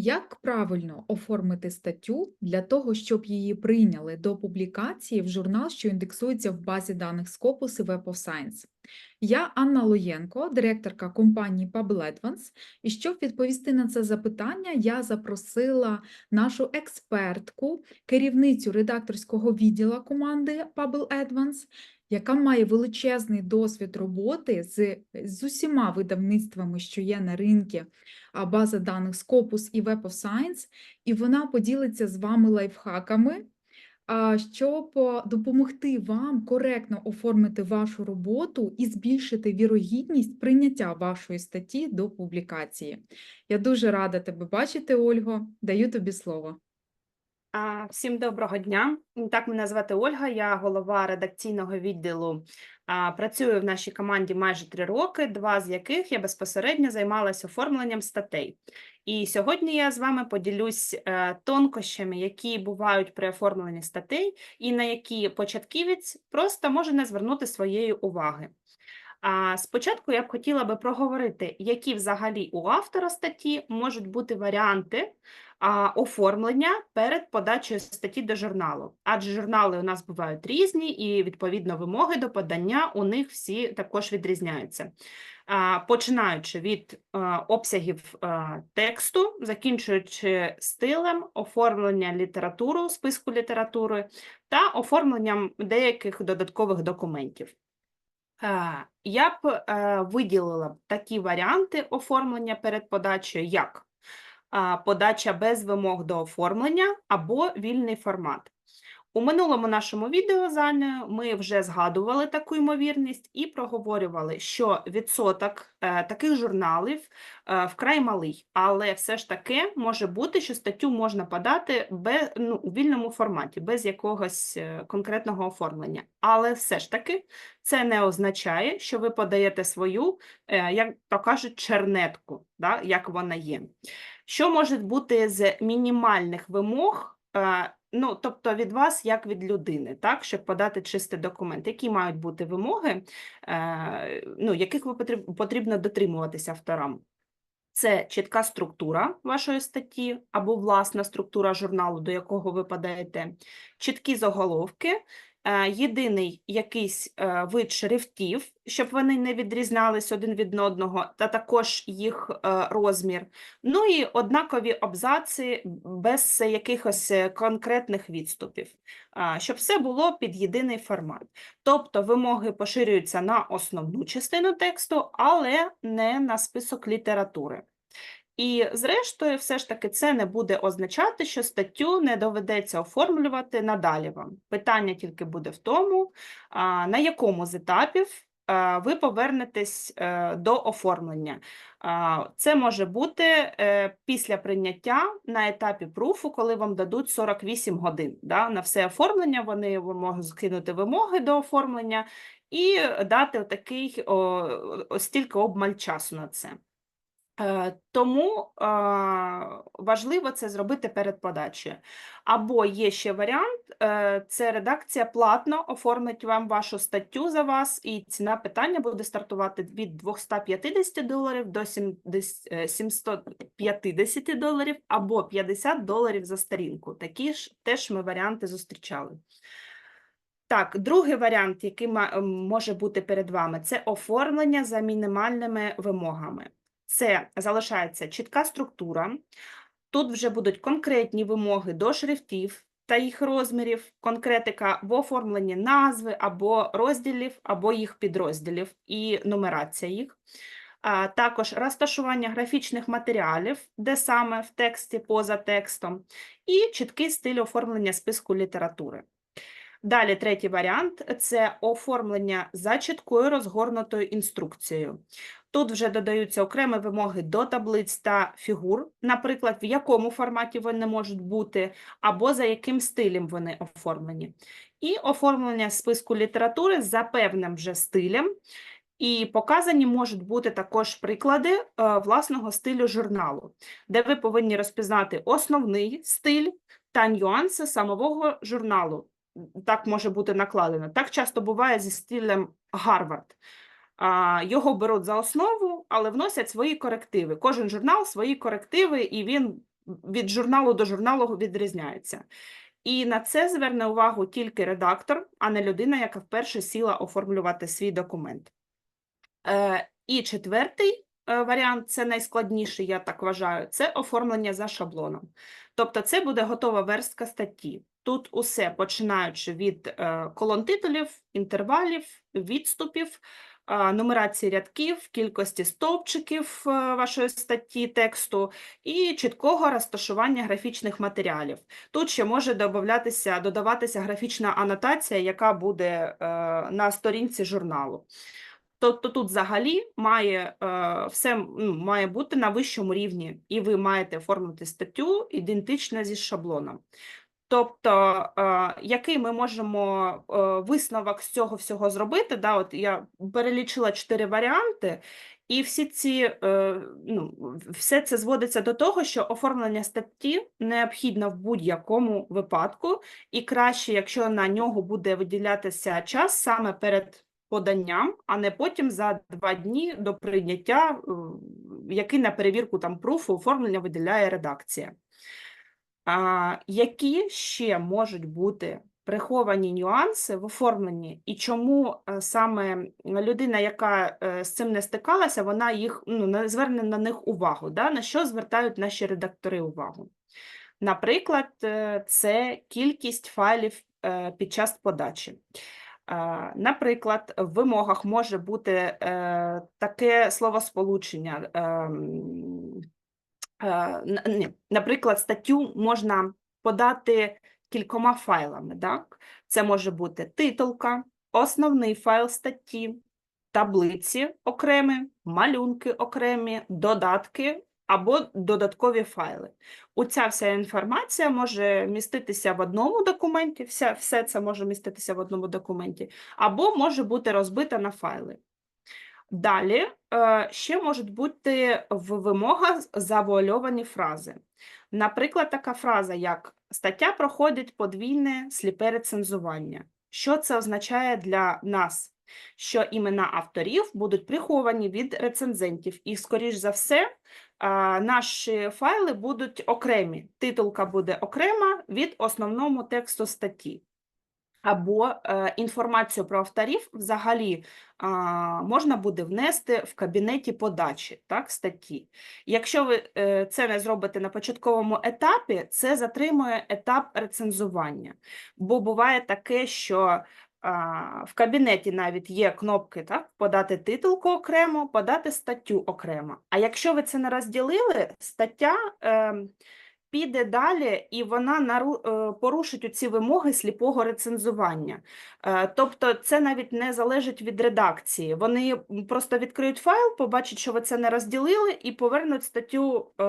Як правильно оформити статтю для того, щоб її прийняли до публікації в журнал, що індексується в базі даних Scopus і Web of Science? Я Анна Лоєнко, директорка компанії Pubble Advance, і щоб відповісти на це запитання, я запросила нашу експертку, керівницю редакторського відділу команди Pubble Advance, яка має величезний досвід роботи з, з усіма видавництвами, що є на ринку, а, база даних Scopus і Web of Science, і вона поділиться з вами лайфхаками, щоб допомогти вам коректно оформити вашу роботу і збільшити вірогідність прийняття вашої статті до публікації. Я дуже рада тебе бачити, Ольго. Даю тобі слово. Всім доброго дня. Так, мене звати Ольга, я голова редакційного відділу. Працюю в нашій команді майже три роки, два з яких я безпосередньо займалася оформленням статей. І сьогодні я з вами поділюсь е, тонкощами, які бувають при оформленні статей, і на які початківець просто може не звернути своєї уваги. А спочатку я б хотіла би проговорити, які взагалі у автора статті можуть бути варіанти оформлення перед подачею статті до журналу. Адже журнали у нас бувають різні, і відповідно вимоги до подання у них всі також відрізняються. Починаючи від обсягів тексту, закінчуючи стилем, оформлення літератури, списку літератури та оформленням деяких додаткових документів. Е, Я б е, виділила такі варіанти оформлення перед подачею, як подача без вимог до оформлення або вільний формат. У минулому нашому відео з Анею ми вже згадували таку ймовірність і проговорювали, що відсоток е, таких журналів е, вкрай малий, але все ж таки може бути, що статтю можна подати без, ну, у вільному форматі, без якогось е, конкретного оформлення. Але все ж таки це не означає, що ви подаєте свою, як то кажуть, чернетку, да, як вона є. Що може бути з мінімальних вимог? Ну, тобто від вас, як від людини, так, щоб подати чистий документ, які мають бути вимоги, е, ну, яких ви потріб- потрібно дотримуватися авторам. Це чітка структура вашої статті або власна структура журналу, до якого ви подаєте, чіткі заголовки, єдиний якийсь е, вид шрифтів, щоб вони не відрізнялись один від одного, та також їх е, розмір. Ну і однакові абзаци без якихось е, конкретних відступів, щоб все було під єдиний формат. Тобто вимоги поширюються на основну частину тексту, але не на список літератури. І, зрештою, все ж таки це не буде означати, що статтю не доведеться оформлювати надалі вам. Питання тільки буде в тому, на якому з етапів ви повернетесь е, до оформлення. Це може бути е, після прийняття на етапі пруфу, коли вам дадуть 48 годин. Да? На все оформлення вони можуть скинути вимоги до оформлення і дати такий стільки обмаль часу на це. Е, Тому важливо це зробити перед подачею. Або є ще варіант, е, це редакція платно оформить вам вашу статтю за вас, і ціна питання буде стартувати від 250 доларів до 70 е, 750 доларів або 50 доларів за сторінку. Такі ж теж ми варіанти зустрічали. Так, другий варіант, який може бути перед вами, це оформлення за мінімальними вимогами. Це залишається чітка структура. Тут вже будуть конкретні вимоги до шрифтів та їх розмірів, конкретика в оформленні назви або розділів, або їх підрозділів і нумерація їх. Також розташування графічних матеріалів, де саме в тексті, поза текстом, і чіткий стиль оформлення списку літератури. Далі третій варіант це оформлення за чіткою розгорнутою інструкцією. Тут вже додаються окремі вимоги до таблиць та фігур, наприклад, в якому форматі вони можуть бути, або за яким стилем вони оформлені. І оформлення списку літератури за певним вже стилем. І показані можуть бути також приклади е, власного стилю журналу, де ви повинні розпізнати основний стиль та нюанси самого журналу. Так може бути накладено. Так часто буває зі стилем Гарвард. Його беруть за основу, але вносять свої корективи. Кожен журнал свої корективи, і він від журналу до журналу відрізняються. І на це зверне увагу тільки редактор, а не людина, яка вперше сіла оформлювати свій документ. Е, І четвертий варіант, це найскладніший, я так вважаю, це оформлення за шаблоном. Тобто це буде готова верстка статті. Тут усе починаючи від е, колон титулів, інтервалів, відступів, е, нумерації рядків, кількості стовпчиків е, вашої статті тексту і чіткого розташування графічних матеріалів. Тут ще може додаватися, додаватися графічна анотація, яка буде е, на сторінці журналу. Тобто тут взагалі має е, все ну, має бути на вищому рівні, і ви маєте оформити статтю ідентично зі шаблоном. Тобто, е, який ми можемо е, висновок з цього всього зробити? Да, от я перелічила чотири варіанти, і всі ці, ну, все це зводиться до того, що оформлення статті необхідно в будь-якому випадку, і краще, якщо на нього буде виділятися час саме перед поданням, а не потім за два дні до прийняття, е, який на перевірку там пруфу оформлення виділяє редакція. А, які ще можуть бути приховані нюанси в оформленні, і чому е, саме людина, яка е, з цим не стикалася, вона їх ну, не зверне на них увагу, да? на що звертають наші редактори увагу? Наприклад, це кількість файлів під час подачі. Наприклад, в вимогах може бути е, таке словосполучення. ем, е, Наприклад, статтю можна подати кількома файлами. Так? Це може бути титулка, основний файл статті, таблиці окремі, малюнки окремі, додатки або додаткові файли. Оця вся інформація може міститися в одному документі, вся, все це може міститися в одному документі, або може бути розбита на файли. Далі е, ще можуть бути в вимогах завуальовані фрази. Наприклад, така фраза, як стаття проходить подвійне сліпе рецензування. Що це означає для нас? Що імена авторів будуть приховані від рецензентів, і, скоріш за все, наші файли будуть окремі. Титулка буде окрема від основному тексту статті. Або е, інформацію про авторів взагалі можна буде внести в кабінеті подачі так, статті. Якщо ви е, це не зробите на початковому етапі, це затримує етап рецензування. Бо буває таке, що в кабінеті навіть є кнопки так, подати титулку окремо, подати статтю окремо. А якщо ви це не розділили, стаття. Е, піде далі, і вона нару, е, порушить оці вимоги сліпого рецензування. Е, Тобто це навіть не залежить від редакції. Вони просто відкриють файл, побачать, що ви це не розділили, і повернуть статтю е,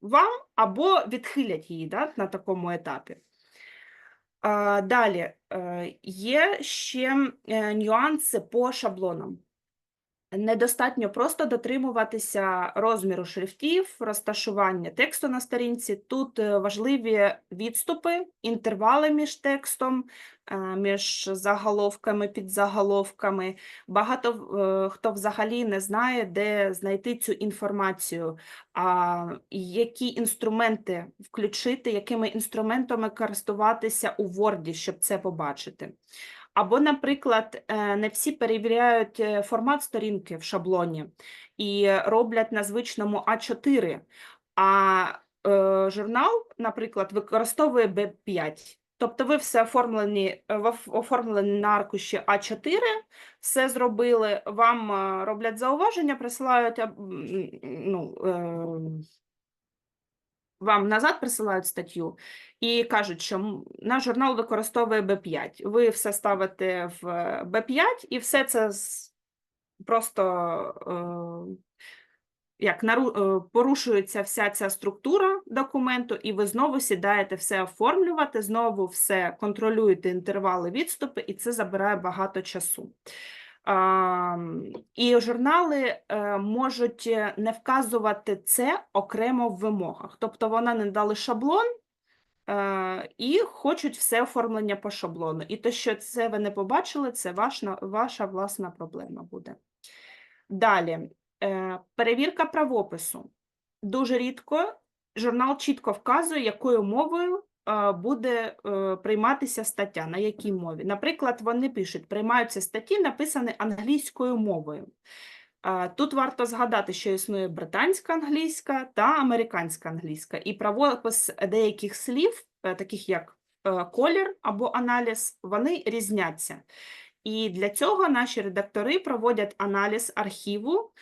вам або відхилять її да, на такому етапі. Далі є ще е, нюанси по шаблонам. Недостатньо просто дотримуватися розміру шрифтів, розташування тексту на сторінці. Тут е, важливі відступи, інтервали між текстом, е, між заголовками, підзаголовками. Багато е, хто взагалі не знає, де знайти цю інформацію, які інструменти включити, якими інструментами користуватися у Word, щоб це побачити. Або, наприклад, е, не всі перевіряють е, формат сторінки в шаблоні і роблять на звичному А4, а е, журнал, наприклад, використовує Б5. Тобто ви все оформлені, оформлені на аркуші А4, все зробили, вам роблять зауваження, присилають ну, вам назад присилають статтю і кажуть, що наш журнал використовує Б5. Ви все ставите в е, Б5, і все це просто е, як е, порушується вся ця структура документу, і ви знову сідаєте все оформлювати, знову все контролюєте інтервали відступи, і це забирає багато часу. І журнали е, можуть е, не вказувати це окремо в вимогах. Тобто вони не дали шаблон е, і хочуть все оформлення по шаблону. І те, що це ви не побачили, це ваша, ваша власна проблема буде. Далі, перевірка правопису. Дуже рідко журнал чітко вказує, якою мовою буде е, прийматися стаття, на якій мові. Наприклад, вони пишуть, приймаються статті, написані англійською мовою. Тут варто згадати, що існує британська англійська та американська англійська, і правопис деяких слів, е, таких як е, колір або аналіз, вони різняться. І для цього наші редактори проводять аналіз архіву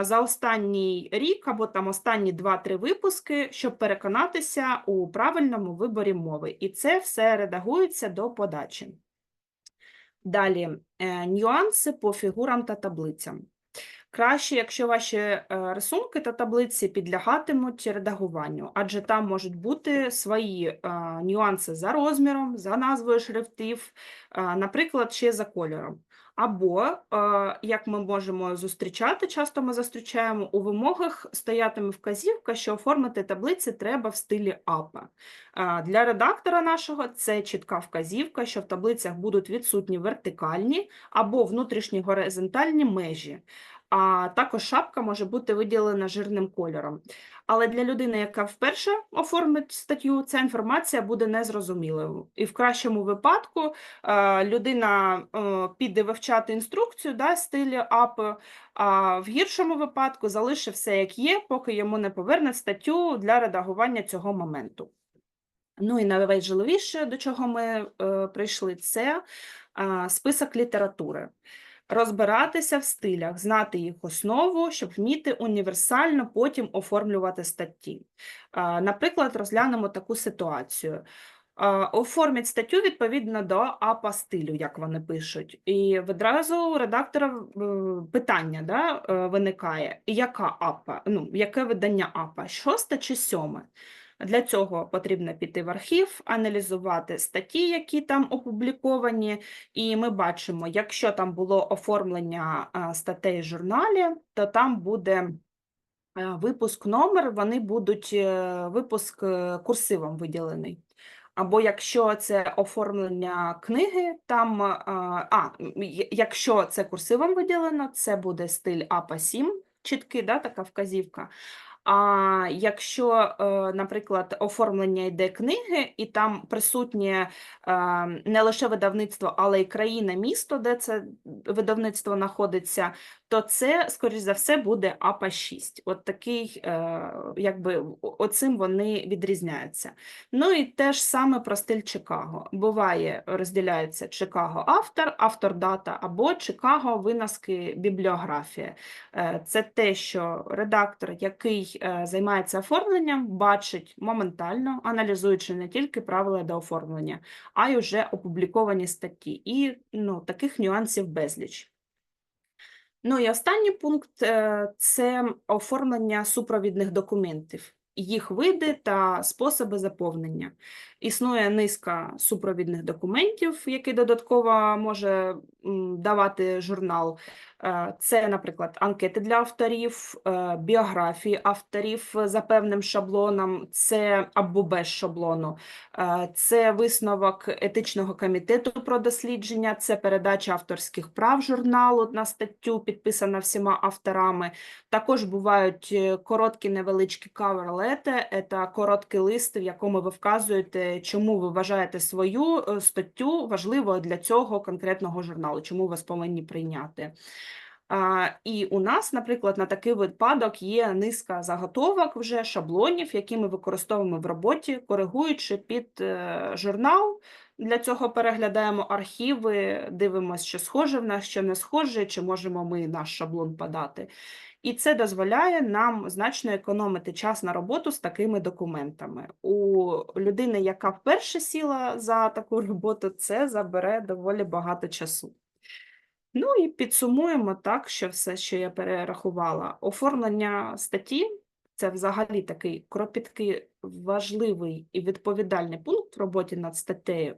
за останній рік або там останні 2-3 випуски, щоб переконатися у правильному виборі мови. І це все редагується до подачі. Далі е, нюанси по фігурам та таблицям. Краще, якщо ваші е, рисунки та таблиці підлягатимуть редагуванню, адже там можуть бути свої е, нюанси за розміром, за назвою шрифтів, наприклад, ще за кольором. Або, як ми можемо зустрічати, часто ми зустрічаємо, у вимогах стоятиме вказівка, що оформити таблиці треба в стилі АПА. Для редактора нашого це чітка вказівка, що в таблицях будуть відсутні вертикальні або внутрішні горизонтальні межі а також шапка може бути виділена жирним кольором. Але для людини, яка вперше оформить статтю, ця інформація буде незрозумілою. І в кращому випадку е, людина е, піде вивчати інструкцію да, стилі АП, а в гіршому випадку залишить все як є, поки йому не повернуть статтю для редагування цього моменту. Ну і найважливіше, до чого ми е, прийшли, це список літератури розбиратися в стилях, знати їх основу, щоб вміти універсально потім оформлювати статті. Наприклад, розглянемо таку ситуацію. Оформіть статтю відповідно до АПА стилю, як вони пишуть. І відразу у редактора е, питання да, е, виникає: яка АПА? Ну, яке видання АПА? Шосте чи сьоме? Для цього потрібно піти в архів, аналізувати статті, які там опубліковані, і ми бачимо, якщо там було оформлення статей в журналі, то там буде е, випуск номер, вони будуть е, випуск е, курсивом виділений. Або якщо це оформлення книги, там, а, якщо це курсивом виділено, це буде стиль АПА 7, чіткий, да, така вказівка. А якщо, е, наприклад, оформлення йде книги, і там присутнє е, не лише видавництво, але й країна, місто, де це видавництво знаходиться, то це, скоріш за все, буде АПА 6. От такий, е, якби оцим вони відрізняються. Ну і те ж саме про стиль Чикаго. Буває, розділяється Чикаго автор, автор дата або Чикаго виноски бібліографія. Е, Це те, що редактор, який е, займається оформленням, бачить моментально, аналізуючи не тільки правила до оформлення, а й уже опубліковані статті. І ну, таких нюансів безліч. Ну і останній пункт е, це оформлення супровідних документів, їх види та способи заповнення. Існує низка супровідних документів, які додатково може давати журнал. Е, Це, наприклад, анкети для авторів, е, біографії авторів за певним шаблоном, це або без шаблону. Е, Це висновок етичного комітету про дослідження, це передача авторських прав журналу на статтю, підписана всіма авторами. Також бувають короткі невеличкі каверлети, це короткий лист, в якому ви вказуєте, чому ви вважаєте свою статтю важливою для цього конкретного журналу, чому вас повинні прийняти. І у нас, наприклад, на такий випадок є низка заготовок вже шаблонів, які ми використовуємо в роботі, коригуючи під е, журнал. Для цього переглядаємо архіви, дивимося, що схоже в нас, що не схоже, чи можемо ми наш шаблон подати. І це дозволяє нам значно економити час на роботу з такими документами. У людини, яка вперше сіла за таку роботу, це забере доволі багато часу. Ну і підсумуємо так, що все, що я перерахувала. Оформлення статті це взагалі такий кропіткий, важливий і відповідальний пункт в роботі над статтею,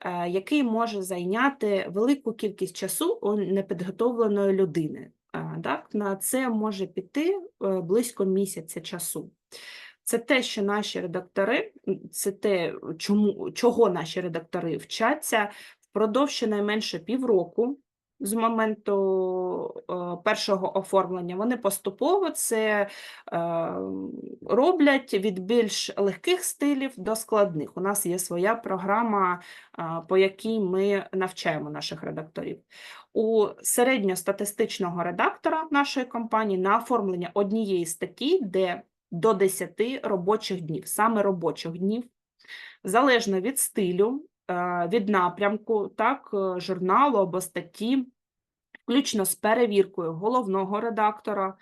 е, який може зайняти велику кількість часу у непідготовленої людини. Е, Так, на це може піти е, близько місяця часу. Це те, що наші редактори, це те, чому, чого наші редактори вчаться впродовж щонайменше півроку з моменту е, першого оформлення. Вони поступово це е, роблять від більш легких стилів до складних. У нас є своя програма, е, по якій ми навчаємо наших редакторів. У середньостатистичного редактора нашої компанії на оформлення однієї статті, де до 10 робочих днів, саме робочих днів, залежно від стилю, від напрямку, так, е, журналу або статті, включно з перевіркою головного редактора.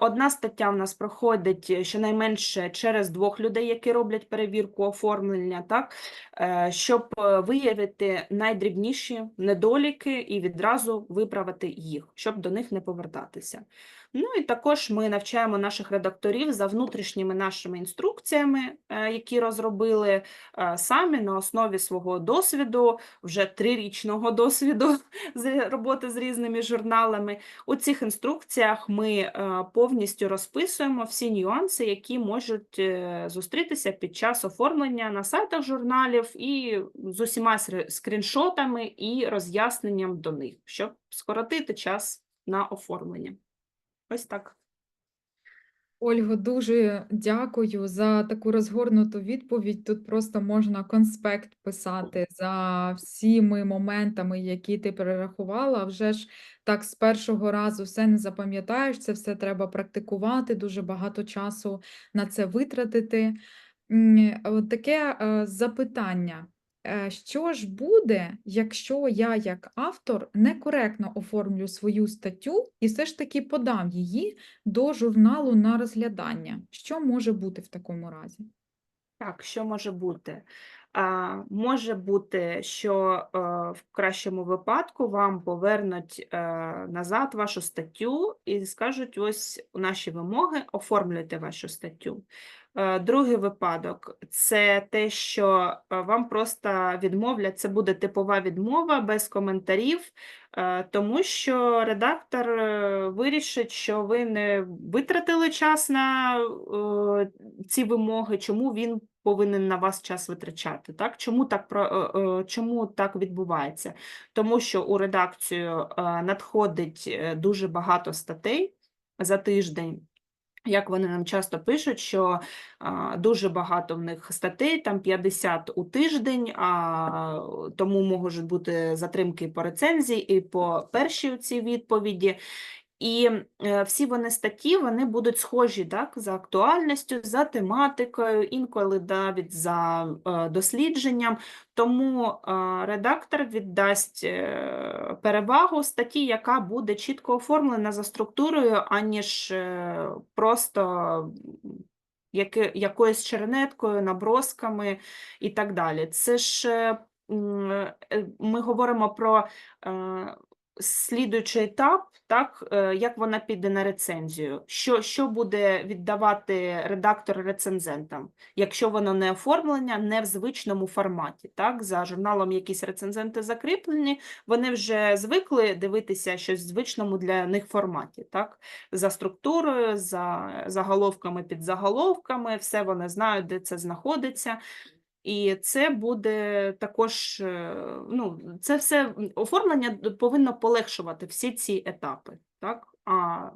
Одна стаття в нас проходить е, щонайменше через двох людей, які роблять перевірку оформлення, так, е, щоб е, виявити найдрібніші недоліки і відразу виправити їх, щоб до них не повертатися. Ну і також ми навчаємо наших редакторів за внутрішніми нашими інструкціями, які розробили самі на основі свого досвіду, вже трирічного досвіду з роботи з різними журналами. У цих інструкціях ми повністю розписуємо всі нюанси, які можуть е, зустрітися під час оформлення на сайтах журналів, і з усіма скріншотами і роз'ясненням до них, щоб скоротити час на оформлення. Ось так. Ольго, дуже дякую за таку розгорнуту відповідь. Тут просто можна конспект писати за всіми моментами, які ти перерахувала. Вже ж так з першого разу все не запам'ятаєш, це все треба практикувати, дуже багато часу на це витратити. Таке е, запитання. Е, Що ж буде, якщо я як автор некоректно оформлю свою статтю і все ж таки подам її до журналу на розглядання. Що може бути в такому разі? Так, що може бути? А, може бути, що е, в кращому випадку вам повернуть е, назад вашу статтю і скажуть: ось наші вимоги, оформлюйте вашу статтю. Е, Другий випадок це те, що е, вам просто відмовлять, це буде типова відмова без коментарів, е, тому що редактор вирішить, що ви не витратили час на ці вимоги, чому він повинен на вас час витрачати. Так? Чому, так, чому так відбувається? Тому що у редакцію надходить дуже багато статей за тиждень. Як вони нам часто пишуть, що а, дуже багато в них статей, там 50 у тиждень, а, тому можуть бути затримки по рецензії і по першій цій відповіді. І е, всі вони статті вони будуть схожі так, за актуальністю, за тематикою, інколи навіть за е, дослідженням. Тому е, редактор віддасть перевагу статті, яка буде чітко оформлена за структурою, аніж просто якоюсь чернеткою, набросками і так далі. Це ж ми говоримо про слідуючий етап, так, е, як вона піде на рецензію, що, що буде віддавати редактор рецензентам, якщо воно не оформлення, не в звичному форматі. Так, за журналом якісь рецензенти закріплені, вони вже звикли дивитися щось в звичному для них форматі, так, за структурою, за заголовками під заголовками, все вони знають, де це знаходиться. І це буде також, е, ну, це все оформлення повинно полегшувати всі ці етапи. Так? А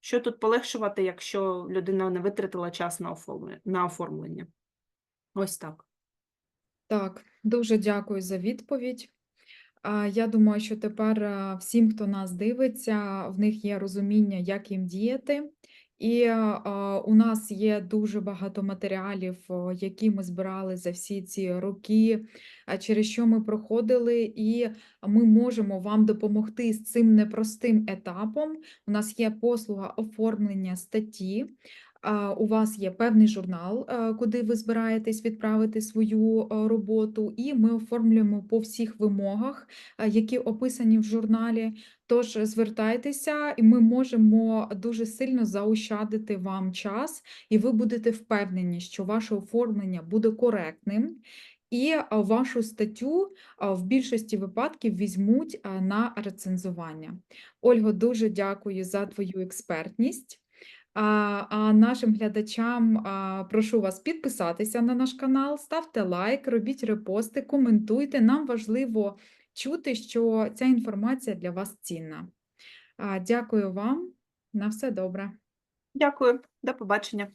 що тут полегшувати, якщо людина не витратила час на оформлення? Ось так. Так, дуже дякую за відповідь. Я думаю, що тепер всім, хто нас дивиться, в них є розуміння, як їм діяти. І у нас є дуже багато матеріалів, які ми збирали за всі ці роки, через що ми проходили, і ми можемо вам допомогти з цим непростим етапом. У нас є послуга оформлення статті. У вас є певний журнал, е, куди ви збираєтесь відправити свою е, роботу, і ми оформлюємо по всіх вимогах, е, які описані в журналі. Тож звертайтеся, і ми можемо дуже сильно заощадити вам час, і ви будете впевнені, що ваше оформлення буде коректним. І вашу статтю в більшості випадків візьмуть на рецензування. Ольго, дуже дякую за твою експертність. А, нашим глядачам прошу вас підписатися на наш канал, ставте лайк, робіть репости, коментуйте. Нам важливо чути, що ця інформація для вас цінна. Дякую вам. На все добре. Дякую, до побачення.